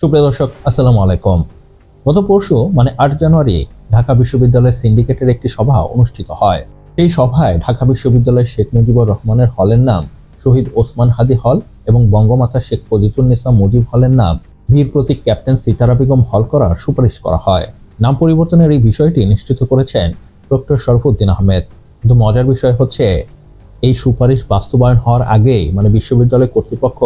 সুপ্রিয় দর্শক, আসসালামু আলাইকুম। গত পরশু মানে আট জানুয়ারি, ঢাকা বিশ্ববিদ্যালয়ের সিন্ডিকেটের একটি সভা অনুষ্ঠিত হয়। সেই সভায় ঢাকা বিশ্ববিদ্যালয়ের শেখ মুজিবুর রহমানের হলের নাম, শহীদ ওসমান হাদি হল এবং বঙ্গমাতা শেখ ফজিতুন্নেসা মুজিব হলের নাম, বীর প্রতীক ক্যাপ্টেন সিতারা বেগম হল করার সুপারিশ করা হয়। নাম পরিবর্তনের এই বিষয়টি নিশ্চিত করেছেন ডক্টর শরফুদ্দিন আহমেদ। কিন্তু মজার বিষয় হচ্ছে, এই সুপারিশ বাস্তবায়ন হওয়ার আগেই মানে বিশ্ববিদ্যালয় কর্তৃপক্ষ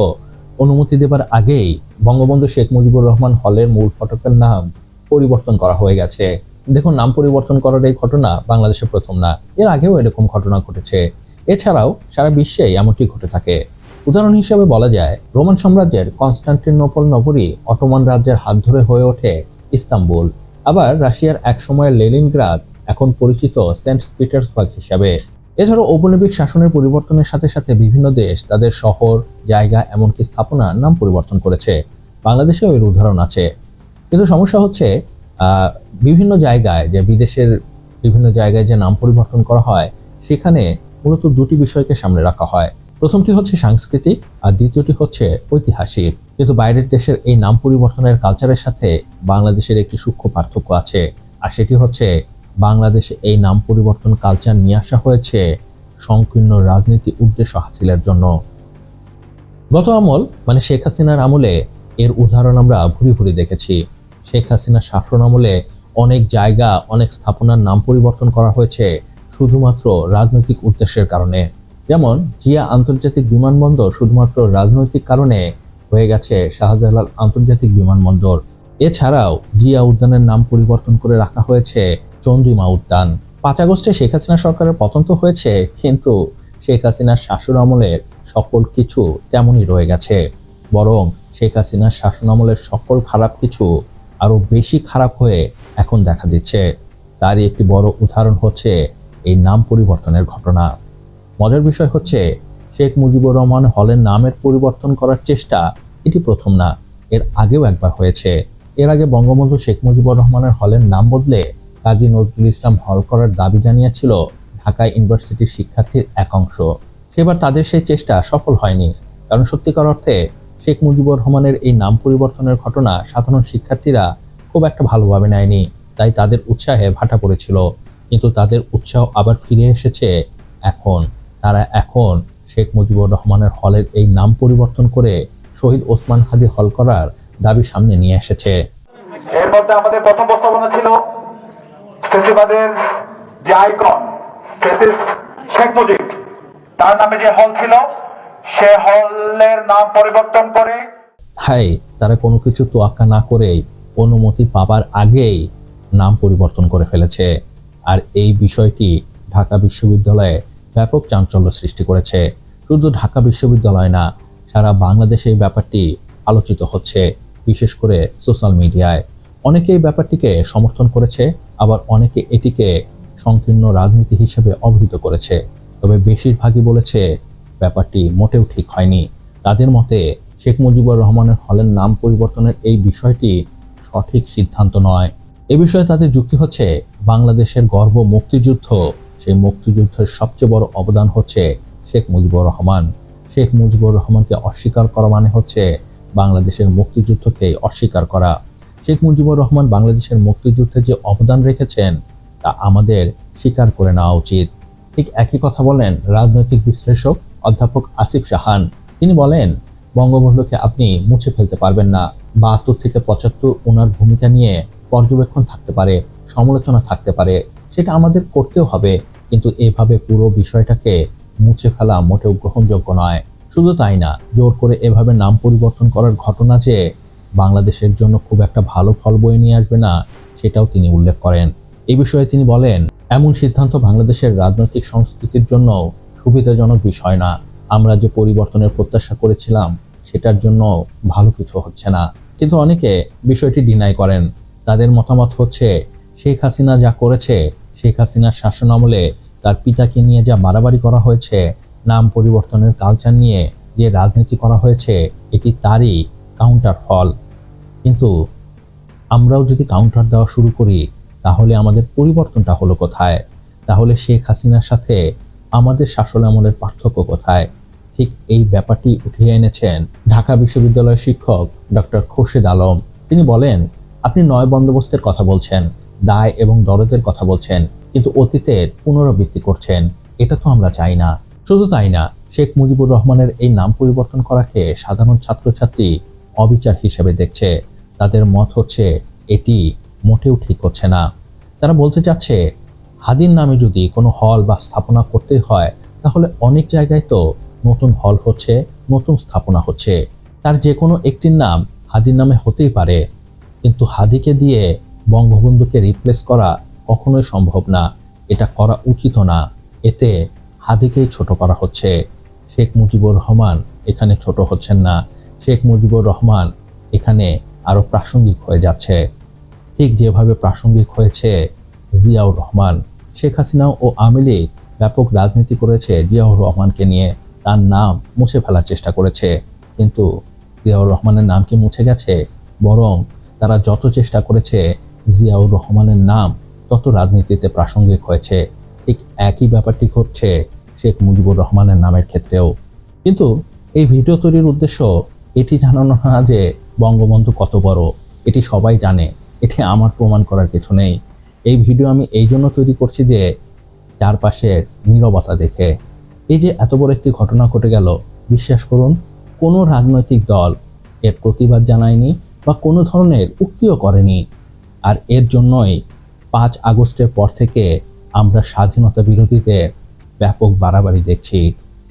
অনুমতি দেবার আগেই বঙ্গবন্ধু শেখ মুজিবুর রহমান হলের মূল ফটকের নাম পরিবর্তন করা হয়ে গেছে। দেখুন, নাম পরিবর্তন করার এই ঘটনা বাংলাদেশে প্রথম না। এর আগেও এরকম ঘটনা ঘটেছে। এছাড়াও সারা বিশ্বে এমনটি ঘটে থাকে। উদাহরণ হিসেবে বলা যায়, রোমান সাম্রাজ্যের কনস্টান্টিনোপল নগরী অটোমান রাজ্যের হাত ধরে হয়ে ওঠে ইস্তাম্বুল। আবার রাশিয়ার এক সময়ের লেলিনগ্রাদ এখন পরিচিত সেন্ট পিটার্সবার্গ হিসাবে। এছাড়াও ঔপনিবেশিক শাসনের পরিবর্তনের সাথে সাথে বিভিন্ন দেশ, তাদের শহর, জায়গা, এমনকি স্থাপনার নাম পরিবর্তন করেছে। বাংলাদেশেও এর উদাহরণ আছে। কিন্তু সমস্যা হচ্ছে বিভিন্ন জায়গায় যে বিদেশের বিভিন্ন জায়গায় যে নাম পরিবর্তন করা হয়, সেখানে মূলত দুটি বিষয়কে সামনে রাখা হয়। প্রথমটি হচ্ছে সাংস্কৃতিক আর দ্বিতীয়টি হচ্ছে ঐতিহাসিক। কিন্তু বাইরের দেশের এই নাম পরিবর্তনের কালচারের সাথে বাংলাদেশের একটি সূক্ষ্ম পার্থক্য আছে। আর সেটি হচ্ছে বাংলাদেশে এই নাম পরিবর্তন কালচার নিয়ে আসা হয়েছে। সংকীর্ণ রাজনীতি উদ্দেশ্য হাসিলের জন্য। গত আমল মানে শেখ হাসিনার আমলে, এর উদাহরণ আমরা ভুরি ভুরি দেখেছি। শেখ হাসিনার শাসন আমলে অনেক জায়গা, অনেক স্থাপনার নাম পরিবর্তন করা হয়েছে, শুধুমাত্র রাজনৈতিক উদ্দেশ্যের কারণে। যেমন, জিয়া আন্তর্জাতিক বিমানবন্দর শুধুমাত্র রাজনৈতিক কারণে হয়ে গেছে শাহজালাল আন্তর্জাতিক বিমানবন্দর। এছাড়াও, জিয়া উদ্যানের নাম পরিবর্তন করে রাখা হয়েছে চন্দ্রিমা উদ্যান। পাঁচ আগস্টে শেখ হাসিনা সরকারের পতন তো হয়েছে, কিন্তু শেখ হাসিনার শাসন আমলের সকল কিছু তেমনই রয়ে গেছে। বরং শেখ হাসিনার শাসন আমলের সকল খারাপ কিছু আরও বেশি খারাপ হয়ে এখন দেখা দিচ্ছে। তারই একটি বড় উদাহরণ হচ্ছে এই নাম পরিবর্তনের ঘটনা। মজার বিষয় হচ্ছে, শেখ মুজিবুর রহমান হলের নামের পরিবর্তন করার চেষ্টা এটি প্রথম না, এর আগেও একবার হয়েছে। এর আগে বঙ্গবন্ধু শেখ মুজিবুর রহমানের হলের নাম বদলে কাজী নজরুল ইসলাম হল করার দাবি জানিয়েছিল ঢাকা ইউনিভার্সিটির শিক্ষার্থীর এক অংশ। সেবার তাদের সেই চেষ্টা সফল হয়নি। কারণ সত্যিকার অর্থে শেখ মুজিবুর রহমানের এই নাম পরিবর্তনের ঘটনা সাধারণ শিক্ষার্থীরা খুব একটা ভালোভাবে নেয়নি। তাই তাদের উৎসাহে ভাটা পড়েছিল। কিন্তু তাদের উৎসাহ আবার ফিরে এসেছে এখন। তারা এখন শেখ মুজিবুর রহমানের হলের এই নাম পরিবর্তন করে শহীদ ওসমান হাদি হল করার দাবি সামনে নিয়ে এসেছে। এর মধ্যে আমাদের প্রথম প্রস্তাবনা ছিল ফেসিবাদের যে আইকন ফেসিস শেখ মুজিব, তার নামে যে হল ছিল, সে হলের নাম পরিবর্তন করে তাই তারা কোনো কিছু তোয়াক্কা না করেই অনুমতি পাবার আগেই নাম পরিবর্তন করে ফেলেছে। আর এই বিষয়টি ঢাকা বিশ্ববিদ্যালয়ে ব্যাপক চাঞ্চল্য সৃষ্টি করেছে। শুধু ঢাকা বিশ্ববিদ্যালয় না, সারা বাংলাদেশে এই ব্যাপারটি আলোচিত হচ্ছে, বিশেষ করে সোশ্যাল মিডিয়ায়। অনেকে এই ব্যাপারটিকে সমর্থন করেছে আবার অনেকে এটিকে সংকীর্ণ রাজনীতি হিসেবে অভিহিত করেছে। তবে বেশিরভাগই বলেছে, ব্যাপারটি মোটেও ঠিক হয়নি। তাদের মতে, শেখ মুজিবুর রহমানের হলের নাম পরিবর্তনের এই বিষয়টি সঠিক সিদ্ধান্ত নয়। এ বিষয়ে তাদের যুক্তি হচ্ছে, বাংলাদেশের গর্ব মুক্তিযুদ্ধ, সেই মুক্তিযুদ্ধের সবচেয়ে বড় অবদান হচ্ছে শেখ মুজিবুর রহমান। শেখ মুজিবুর রহমানকে অস্বীকার করা মানে হচ্ছে, বাংলাদেশের মুক্তিযুদ্ধকে অস্বীকার করা। শেখ মুজিবুর রহমান বাংলাদেশের মুক্তিযুদ্ধে যে অবদান রেখেছেন, তা আমাদের স্বীকার করে নেওয়া উচিত। ঠিক একই কথা বলেন রাজনৈতিক বিশ্লেষক অধ্যাপক আসিফ সাহান। তিনি বলেন, বঙ্গবন্ধুকে আপনি মুছে ফেলতে পারবেন না। বাহাত্তর থেকে পঁচাত্তর ওনার ভূমিকা নিয়ে পর্যবেক্ষণ থাকতে পারে, সমালোচনা থাকতে পারে, সেটা আমাদের করতেও হবে। কিন্তু এভাবে পুরো বিষয়টাকে মুছে ফেলা মোটেও গ্রহণযোগ্য নয়। শুধু তাই না, জোর করে এভাবে নাম পরিবর্তন করার ঘটনা যে বাংলাদেশের জন্য খুব একটা ভালো ফল বয়ে নিয়ে আসবে না সেটাও তিনি উল্লেখ করেন। এই বিষয়ে তিনি বলেন, এমন সিদ্ধান্ত বাংলাদেশের রাজনৈতিক সংস্কৃতির জন্য সুবিধাজনক বিষয় না। আমরা যে পরিবর্তনের প্রত্যাশা করেছিলাম, সেটার জন্য ভালো কিছু হচ্ছে না। কিন্তু অনেকে বিষয়টি ডিনাই করেন। তাদের মতামত হচ্ছে, শেখ হাসিনা যা করেছে, শেখ হাসিনার শাসন আমলে তার পিতাকে নিয়ে যা বাড়াবাড়ি করা হয়েছে, নাম পরিবর্তনের কালচার নিয়ে যে রাজনীতি করা হয়েছে, এটি তারই কাউন্টার ফল কিন্তু আমরাও যদি কাউন্টার দেওয়া শুরু করি, তাহলে আমাদের পরিবর্তনটা হলো কোথায়? তাহলে শেখ হাসিনার সাথে আমাদের শাসন আমলের পার্থক্য কোথায়? ঠিক এই ব্যাপারটি উঠিয়ে এনেছেন ঢাকা বিশ্ববিদ্যালয়ের শিক্ষক ডক্টর খোরশেদ আলম। তিনি বলেন, আপনি নয় বন্দোবস্তের কথা বলছেন, দায় এবং দরদের কথা বলছেন, কিন্তু অতীতের পুনরাবৃত্তি করছেন। এটা তো আমরা চাই না। শুধু তাই না, শেখ মুজিবুর রহমানের এই নাম পরিবর্তন করাকে সাধারণ ছাত্রছাত্রী অবিচার হিসেবে দেখছে। তাদের মত হচ্ছে, এটি মোটেও ঠিক হচ্ছে না। তারা বলতে চাচ্ছে হাদির নামে যদি কোনো হল বা স্থাপনা করতে হয়, তাহলে অনেক জায়গায় তো নতুন হল হচ্ছে, নতুন স্থাপনা হচ্ছে। তার যে কোনো একটির নাম হাদির নামে হতেই পারে। কিন্তু হাদিকে দিয়ে বঙ্গবন্ধুকে রিপ্লেস করা কখনোই সম্ভব না। এটা করা উচিত না। এতে হাদিকেই ছোট করা হচ্ছে। শেখ মুজিবুর রহমান এখানে ছোট হচ্ছেন না। শেখ মুজিবুর রহমান এখানে আরও প্রাসঙ্গিক হয়ে যাচ্ছে। ঠিক যেভাবে প্রাসঙ্গিক হয়েছে জিয়াউর রহমান, শেখ হাসিনা ও আওয়ামী ব্যাপক রাজনীতি করেছে জিয়াউর রহমানকে নিয়ে। তার নাম মুছে ফেলার চেষ্টা করেছে। কিন্তু জিয়াউর রহমানের নাম কি মুছে গেছে? বরং তারা যত চেষ্টা করেছে জিয়াউর রহমানের নাম তত রাজনীতিতে প্রাসঙ্গিক হয়েছে। ঠিক একই ব্যাপারটি ঘটছে শেখ মুজিবুর রহমানের নামের ক্ষেত্রেও। কিন্তু এই ভিডিও তৈরির উদ্দেশ্য এটি জানানো না যে বঙ্গবন্ধু কত বড়, এটি সবাই জানে, এটি আমার প্রমাণ করার কিছু নেই। এই ভিডিও আমি এই জন্য তৈরি করছি যে চারপাশের নীরবতা দেখে। এই যে এত বড় একটি ঘটনা ঘটে গেল, বিশ্বাস করুন, কোনো রাজনৈতিক দল এর প্রতিবাদ জানায়নি বা কোনো ধরনের উক্তিও করেনি। আর এর জন্যই পাঁচ আগস্টের পর থেকে আমরা স্বাধীনতা বিরোধীদের ব্যাপক বাড়াবাড়ি দেখছি,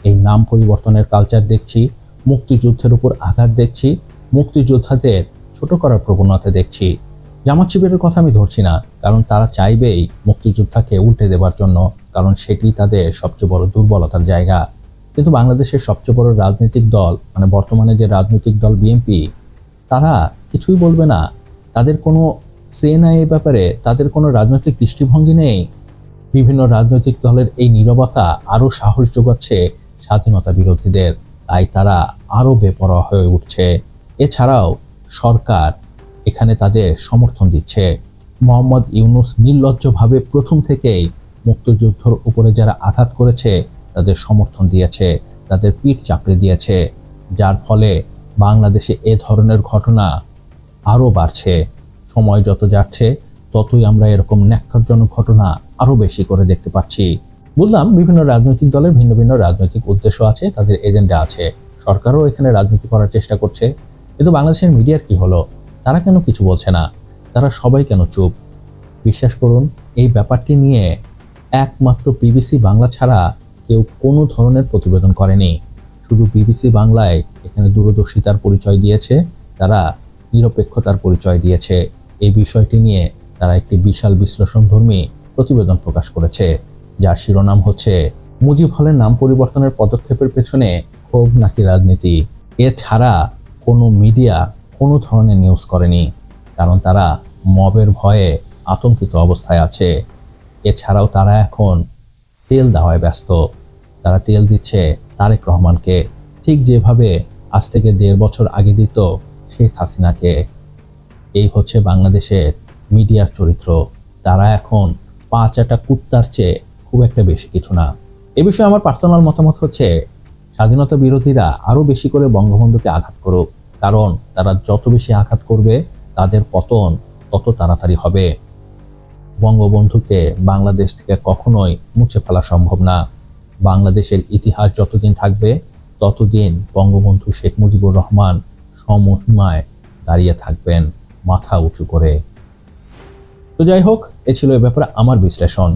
এই নাম পরিবর্তনের কালচার দেখছি মুক্তিযুদ্ধের উপর আঘাত দেখছি, মুক্তিযোদ্ধাদের ছোট করার প্রবণতা দেখছি। জামাত শিবিরের কথা আমি ধরছি না, কারণ তারা চাইবেই মুক্তিযোদ্ধাকে উল্টে দেবার জন্য, কারণ সেটি তাদের সবচেয়ে বড় দুর্বলতার জায়গা। কিন্তু বাংলাদেশের সবচেয়ে বড় রাজনৈতিক দল মানে বর্তমানে যে রাজনৈতিক দল বিএনপি, তারা কিছুই বলবে না। তাদের কোনো সে নাই এই ব্যাপারে, তাদের কোনো রাজনৈতিক দৃষ্টিভঙ্গি নেই। বিভিন্ন রাজনৈতিক দলের এই নীরবতা আরও সাহস যোগাচ্ছে স্বাধীনতা বিরোধীদের। তাই তারা আরও বেপরোয়া হয়ে উঠছে। এছাড়াও সরকার এখানে তাদের সমর্থন দিচ্ছে। মোহাম্মদ ইউনুস নির্লজ্জভাবে প্রথম থেকেই মুক্তিযুদ্ধর উপরে যারা আঘাত করেছে, তাদের সমর্থন দিয়েছে, তাদের পিঠ চাপড়ে দিয়েছে। যার ফলে বাংলাদেশে এ ধরনের ঘটনা আরও বাড়ছে। সময় যত যাচ্ছে, ততই আমরা এরকম ন্যাক্কারজনক ঘটনা আরও বেশি করে দেখতে পাচ্ছি। বুঝলাম বিভিন্ন রাজনৈতিক দলের ভিন্ন ভিন্ন রাজনৈতিক উদ্দেশ্য আছে, তাদের এজেন্ডা আছে। সরকারও এখানে রাজনীতি করার চেষ্টা করছে। কিন্তু বাংলাদেশের মিডিয়ার কি হলো? তারা কেন কিছু বলছে না? তারা সবাই কেন চুপ? বিশ্বাস করুন, এই ব্যাপারটি নিয়ে একমাত্র বিবিসি বাংলা ছাড়া কেউ কোনো ধরনের প্রতিবেদন করেনি। শুধু বিবিসি বাংলায় এখানে দূরদর্শিতার পরিচয় দিয়েছে, তারা নিরপেক্ষতার পরিচয় দিয়েছে। এই বিষয়টি নিয়ে তারা একটি বিশাল বিশ্লেষণধর্মী প্রতিবেদন প্রকাশ করেছে। যার শিরোনাম হচ্ছে মুজিব হলের নাম পরিবর্তনের পদক্ষেপের পেছনে ক্ষোভ নাকি রাজনীতি। এছাড়া কোনো মিডিয়া কোনো ধরনের নিউজ করেনি, কারণ তারা মবের ভয়ে আতঙ্কিত অবস্থায় আছে। এছাড়াও তারা এখন তেল দেওয়ায় ব্যস্ত। তারা তেল দিচ্ছে তারেক রহমানকে। ঠিক যেভাবে আজ থেকে দেড় বছর আগে দিত শেখ হাসিনাকে। এই হচ্ছে বাংলাদেশের মিডিয়ার চরিত্র। তারা এখন পাঁচ একটা কুত্তার চেয়ে খুব একটা বেশি কিছু না। এ বিষয়ে আমার পার্সোনাল মতামত হচ্ছে, স্বাধীনতা বিরোধীরা আরও বেশি করে বঙ্গবন্ধুকে আঘাত করুক। কারণ তারা যত বেশি আঘাত করবে, তাদের পতন তত তাড়াতাড়ি হবে। বঙ্গবন্ধুকে বাংলাদেশ থেকে কখনোই মুছে ফেলা সম্ভব না। বাংলাদেশের ইতিহাস যতদিন থাকবে, ততদিন বঙ্গবন্ধু শেখ মুজিবুর রহমান সমহিমায় দাঁড়িয়ে থাকবেন মাথা উঁচু করে। তো যাই হোক, এ ছিল এ ব্যাপারে আমার বিশ্লেষণ।